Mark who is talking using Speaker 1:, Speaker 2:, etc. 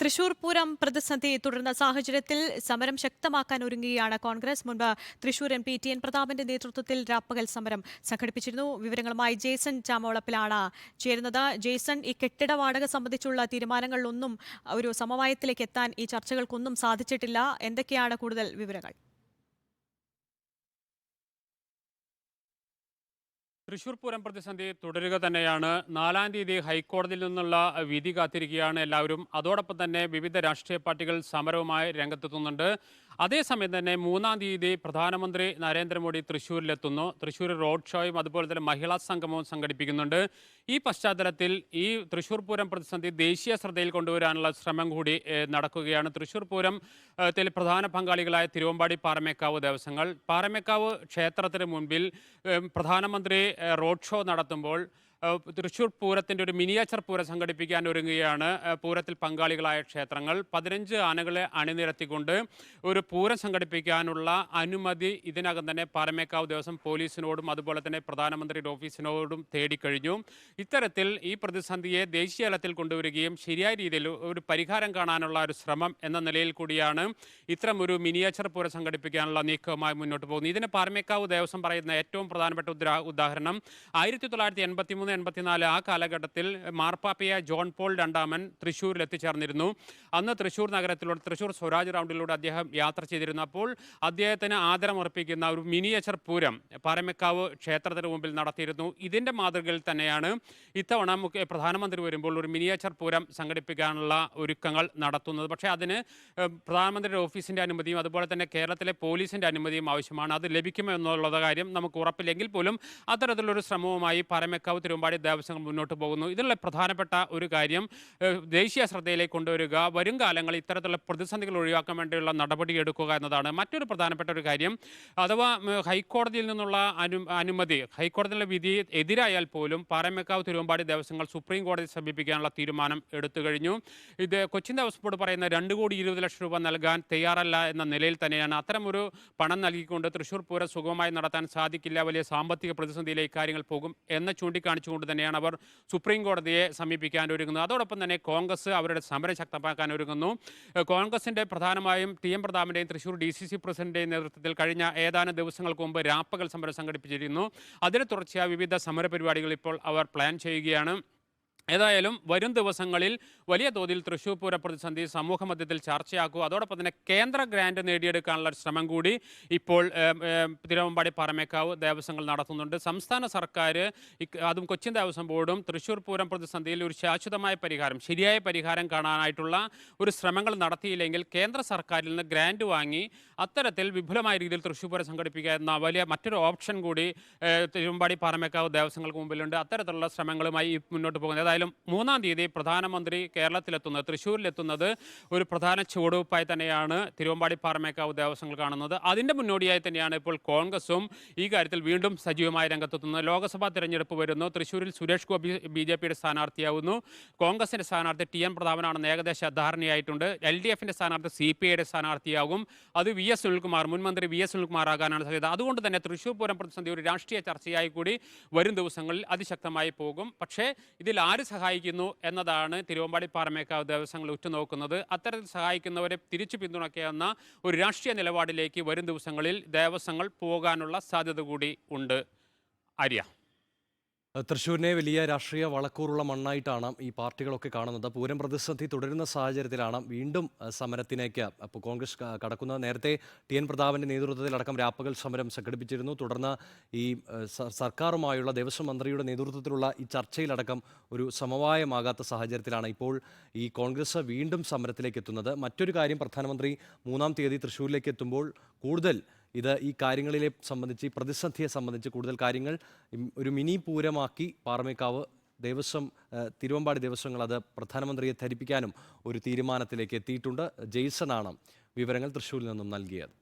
Speaker 1: തൃശൂർ പൂരം പ്രതിസന്ധി തുടർന്ന സാഹചര്യത്തിൽ സമരം ശക്തമാക്കാൻ ഒരുങ്ങുകയാണ് കോൺഗ്രസ്. മുൻപ് Thrissur M P T N പ്രതാപന്റെ നേതൃത്വത്തിൽ രാപ്പകൽ സമരം സംഘടിപ്പിച്ചിരുന്നു. വിവരങ്ങളുമായി ജേസൺ ചാമോളപ്പിലാണ് ചേരുന്നത്. ജേസൺ ഈ കെട്ടിട വാടക സംബന്ധിച്ചുള്ള തീരുമാനങ്ങളിലൊന്നും ഒരു സമവായത്തിലേക്ക് എത്താൻ ഈ ചർച്ചകൾക്കൊന്നും സാധിച്ചിട്ടില്ല. എന്തൊക്കെയാണ് കൂടുതൽ വിവരങ്ങൾ?
Speaker 2: തൃശൂർ പൂരം പ്രതിസന്ധി തുടരുക തന്നെയാണ്. നാലാം തീയതി ഹൈക്കോടതിയിൽ നിന്നുള്ള വിധി കാത്തിരിക്കുകയാണ് എല്ലാവരും. അതോടൊപ്പം തന്നെ വിവിധ രാഷ്ട്രീയ പാർട്ടികൾ സമരവുമായി രംഗത്തെത്തുന്നുണ്ട്. അതേസമയം തന്നെ മൂന്നാം തീയതി പ്രധാനമന്ത്രി നരേന്ദ്രമോദി തൃശ്ശൂരിലെത്തുന്നു. തൃശ്ശൂർ റോഡ് ഷോയും അതുപോലെ തന്നെ മഹിളാ സംഗമവും സംഘടിപ്പിക്കുന്നുണ്ട്. ഈ പശ്ചാത്തലത്തിൽ ഈ തൃശ്ശൂർ പൂരം പ്രതിസന്ധി ദേശീയ ശ്രദ്ധയിൽ കൊണ്ടുവരാനുള്ള ശ്രമം കൂടി നടക്കുകയാണ്. തൃശ്ശൂർ പൂരം ഏഹ്, ത്തിൽ പ്രധാന പങ്കാളികളായ തിരുവമ്പാടി പാറമേക്കാവ് ദേവസ്വങ്ങൾ. പാറമേക്കാവ് ക്ഷേത്രത്തിന് മുൻപിൽ പ്രധാനമന്ത്രി റോഡ് ഷോ നടത്തുമ്പോൾ തൃശ്ശൂർ പൂരത്തിന്റെ ഒരു മിനിയേച്ചർ പൂരം സംഘടിപ്പിക്കാൻ ഒരുങ്ങുകയാണ് പൂരത്തിൽ പങ്കാളികളായ ക്ഷേത്രങ്ങൾ. പതിനഞ്ച് ആനകളെ അണിനിരത്തിക്കൊണ്ട് ഒരു പൂരം സംഘടിപ്പിക്കാനുള്ള അനുമതി ഇതിനകം തന്നെ പാറമേക്കാവ് ദിവസം പോലീസിനോടും അതുപോലെ തന്നെ പ്രധാനമന്ത്രിയുടെ ഓഫീസിനോടും തേടിക്കഴിഞ്ഞു. ഇത്തരത്തിൽ ഈ പ്രതിസന്ധിയെ ദേശീയ തലത്തിൽ കൊണ്ടുവരികയും ശരിയായ രീതിയിൽ ഒരു പരിഹാരം കാണാനുള്ള ഒരു ശ്രമം എന്ന നിലയിൽ കൂടിയാണ് ഇത്തരം ഒരു മിനിയേച്ചർ പൂരം സംഘടിപ്പിക്കാനുള്ള നീക്കവുമായി മുന്നോട്ട് പോകുന്നത്. ഇതിന് പാറമേക്കാവ് ദേവസ്വം പറയുന്ന ഏറ്റവും പ്രധാനപ്പെട്ട ഉദാഹരണം ആയിരത്തി തൊള്ളായിരത്തി എൺപത്തി മൂന്ന് എൺപത്തിനാല് ആ കാലഘട്ടത്തിൽ മാർപ്പാപ്പയ ജോൺ പോൾ രണ്ടാമൻ തൃശ്ശൂരിൽ എത്തിച്ചേർന്നിരുന്നു അന്ന് തൃശ്ശൂർ നഗരത്തിലൂടെ തൃശ്ശൂർ സ്വരാജ് റൗണ്ടിലൂടെ അദ്ദേഹം യാത്ര ചെയ്തിരുന്നപ്പോൾ അദ്ദേഹത്തിന് ആദരമർപ്പിക്കുന്ന ഒരു മിനിയേച്ചർ പൂരം പാറമേക്കാവ് ക്ഷേത്രത്തിന് മുമ്പിൽ നടത്തിയിരുന്നു. ഇതിന്റെ മാതൃകയിൽ തന്നെയാണ് ഇത്തവണ പ്രധാനമന്ത്രി വരുമ്പോൾ ഒരു മിനിയേച്ചർ പൂരം സംഘടിപ്പിക്കാനുള്ള ഒരുക്കങ്ങൾ നടത്തുന്നത്. പക്ഷേ അതിന് പ്രധാനമന്ത്രിയുടെ ഓഫീസിന്റെ അനുമതിയും അതുപോലെ തന്നെ കേരളത്തിലെ പോലീസിന്റെ അനുമതിയും ആവശ്യമാണ്. അത് ലഭിക്കുമോ എന്നുള്ള കാര്യം നമുക്ക് ഉറപ്പില്ലെങ്കിൽ പോലും അത്തരത്തിലൊരു ശ്രമവുമായി പരമക്കാവ് തിരുവമ്പാടി ദേവസ്വങ്ങൾ മുന്നോട്ട് പോകുന്നു. ഇതിലുള്ള പ്രധാനപ്പെട്ട ഒരു കാര്യം ദേശീയ ശ്രദ്ധയിലേക്ക് കൊണ്ടുവരിക വരും കാലങ്ങളിൽ ഇത്തരത്തിലുള്ള പ്രതിസന്ധികൾ ഒഴിവാക്കാൻ വേണ്ടിയുള്ള നടപടി എടുക്കുക എന്നതാണ്. മറ്റൊരു പ്രധാനപ്പെട്ട ഒരു കാര്യം അഥവാ ഹൈക്കോടതിയിൽ നിന്നുള്ള അനു അനുമതി ഹൈക്കോടതിയിലെ വിധി എതിരായാൽ പോലും പാറമേക്കാവ് തിരുവമ്പാടി ദേവസ്വങ്ങൾ സുപ്രീം കോടതി സമീപിക്കാനുള്ള തീരുമാനം എടുത്തു കഴിഞ്ഞു. ഇത് കൊച്ചിൻ ദേവസ്വം ബോർഡ് പറയുന്ന രണ്ട് കോടി ഇരുപത് ലക്ഷം രൂപ നൽകാൻ തയ്യാറല്ല എന്ന നിലയിൽ തന്നെയാണ്. അത്തരമൊരു പണം നൽകിക്കൊണ്ട് തൃശ്ശൂർ പൂരം സുഗമമായി നടത്താൻ സാധിക്കില്ല വലിയ സാമ്പത്തിക പ്രതിസന്ധിയിലേക്ക് കാര്യങ്ങൾ പോകും എന്ന് ചൂണ്ടിക്കാണിച്ചുകൊണ്ട് തന്നെയാണ് അവർ സുപ്രീം കോടതിയെ സമീപിക്കാൻ ഒരുങ്ങുന്നത്. അതോടൊപ്പം തന്നെ കോൺഗ്രസ് അവരുടെ സമരം ശക്തമാക്കാൻ ഒരുങ്ങുന്നു. കോൺഗ്രസിന്റെ പ്രധാനമായും ടി എം പ്രതാപന്റെയും തൃശ്ശൂർ ഡി സി സി പ്രസിഡന്റിന്റെയും നേതൃത്വത്തിൽ കഴിഞ്ഞ ഏതാനും ദിവസങ്ങൾക്ക് മുമ്പ് രാപ്പകൽ സമരം സംഘടിപ്പിച്ചിരുന്നു. അതിന് തുടർച്ചയായ വിവിധ സമര പരിപാടികൾ ഇപ്പോൾ അവർ പ്ലാൻ ചെയ്യുകയാണ്. ഏതായാലും വരും ദിവസങ്ങളിൽ വലിയ തോതിൽ തൃശ്ശൂർ പൂര പ്രതിസന്ധി സമൂഹ മധ്യത്തിൽ ചർച്ചയാക്കുക അതോടൊപ്പം തന്നെ കേന്ദ്ര ഗ്രാന്റ് നേടിയെടുക്കാനുള്ള ശ്രമം കൂടി ഇപ്പോൾ തിരുവമ്പാടി പറമേക്കാവ് ദേവസ്വങ്ങൾ നടത്തുന്നുണ്ട്. സംസ്ഥാന സർക്കാർ അതും കൊച്ചിൻ ദേവസ്വം ബോർഡും തൃശ്ശൂർ പൂരം പ്രതിസന്ധിയിൽ ഒരു ശാശ്വതമായ പരിഹാരം ശരിയായ പരിഹാരം കാണാനായിട്ടുള്ള ഒരു ശ്രമങ്ങൾ നടത്തിയില്ലെങ്കിൽ കേന്ദ്ര സർക്കാരിൽ നിന്ന് ഗ്രാന്റ് വാങ്ങി അത്തരത്തിൽ വിപുലമായ രീതിയിൽ തൃശ്ശൂർ പൂരം സംഘടിപ്പിക്കുക എന്ന വലിയ മറ്റൊരു ഓപ്ഷൻ കൂടി തിരുവമ്പാടി പറമേക്കാവ് ദേവസ്വങ്ങൾക്ക് മുമ്പിലുണ്ട്. അത്തരത്തിലുള്ള ശ്രമങ്ങളുമായി മുന്നോട്ട് പോകുന്നത്. ഏതായാലും മൂന്നാം തീയതി പ്രധാനമന്ത്രി കേരളത്തിലെത്തുന്നത് തൃശ്ശൂരിലെത്തുന്നത് ഒരു പ്രധാന ചുവടുവയ്പായി തന്നെയാണ് തിരുവമ്പാടി പാറമേക്കാവ് ദേവസ്വങ്ങൾ കാണുന്നത്. അതിന്റെ മുന്നോടിയായി തന്നെയാണ് ഇപ്പോൾ കോൺഗ്രസും ഈ കാര്യത്തിൽ വീണ്ടും സജീവമായി രംഗത്തെത്തുന്നത്. ലോക്സഭാ തിരഞ്ഞെടുപ്പ് വരുന്നു. തൃശ്ശൂരിൽ സുരേഷ് ഗോപി ബി ജെ പിയുടെ സ്ഥാനാർത്ഥിയാവുന്നു. കോൺഗ്രസിന്റെ സ്ഥാനാർത്ഥി ടി എൻ പ്രതാപനാണെന്ന് ഏകദേശ ധാരണയായിട്ടുണ്ട്. എൽ ഡി എഫിന്റെ സ്ഥാനാർത്ഥി സി പി ഐയുടെ സ്ഥാനാർത്ഥിയാകും. അത് വി എസ് സുനിൽകുമാർ മുൻമന്ത്രി വി എസ് സുനിൽകുമാർ ആകാനാണ് സാധ്യത. അതുകൊണ്ട് തന്നെ തൃശ്ശൂർ പൂരം പ്രതിസന്ധി ഒരു രാഷ്ട്രീയ ചർച്ചയായി കൂടി വരും ദിവസങ്ങളിൽ അതിശക്തമായി പോകും. പക്ഷേ ഇതിൽ ആര് സഹായിക്കുന്നു എന്നതാണ് തിരുവമ്പാടി പാറമേക്കാവ് ദേവസ്വങ്ങൾ ഉറ്റുനോക്കുന്നത്. അത്തരത്തിൽ സഹായിക്കുന്നവരെ തിരിച്ചു പിന്തുണയ്ക്കാവുന്ന ഒരു രാഷ്ട്രീയ നിലപാടിലേക്ക് വരും ദിവസങ്ങളിൽ ദേവസ്വങ്ങൾ പോകാനുള്ള സാധ്യത കൂടി ഉണ്ട്. ആര്യ.
Speaker 3: തൃശ്ശൂരിനെ വലിയ രാഷ്ട്രീയ വളക്കൂറുള്ള മണ്ണായിട്ടാണ് ഈ പാർട്ടികളൊക്കെ കാണുന്നത്. പൂരം പ്രതിസന്ധി തുടരുന്ന സാഹചര്യത്തിലാണ് വീണ്ടും സമരത്തിലേക്ക് അപ്പോൾ കോൺഗ്രസ് കടക്കുന്നത്. നേരത്തെ ടി എൻ പ്രതാപന്റെ നേതൃത്വത്തിലടക്കം രാപ്പകൽ സമരം സംഘടിപ്പിച്ചിരുന്നു. തുടർന്ന് ഈ സർക്കാരുമായുള്ള ദേവസ്വം മന്ത്രിയുടെ നേതൃത്വത്തിലുള്ള ഈ ചർച്ചയിലടക്കം ഒരു സമവായമാകാത്ത സാഹചര്യത്തിലാണ് ഇപ്പോൾ ഈ കോൺഗ്രസ് വീണ്ടും സമരത്തിലേക്ക് എത്തുന്നത്. മറ്റൊരു കാര്യം പ്രധാനമന്ത്രി മൂന്നാം തീയതി തൃശ്ശൂരിലേക്ക് എത്തുമ്പോൾ കൂടുതൽ ഇത് ഈ കാര്യങ്ങളിലെ സംബന്ധിച്ച് ഈ പ്രതിസന്ധിയെ സംബന്ധിച്ച് കൂടുതൽ കാര്യങ്ങൾ ഒരു മിനി പൂരമാക്കി പാറമേക്കാവ് ദേവസ്വം തിരുവമ്പാടി ദേവസ്വങ്ങൾ അത് പ്രധാനമന്ത്രിയെ ധരിപ്പിക്കാനും ഒരു തീരുമാനത്തിലേക്ക് എത്തിയിട്ടുണ്ട്. ജെയ്സണാണ് വിവരങ്ങൾ തൃശ്ശൂരിൽ നിന്നും നൽകിയത്.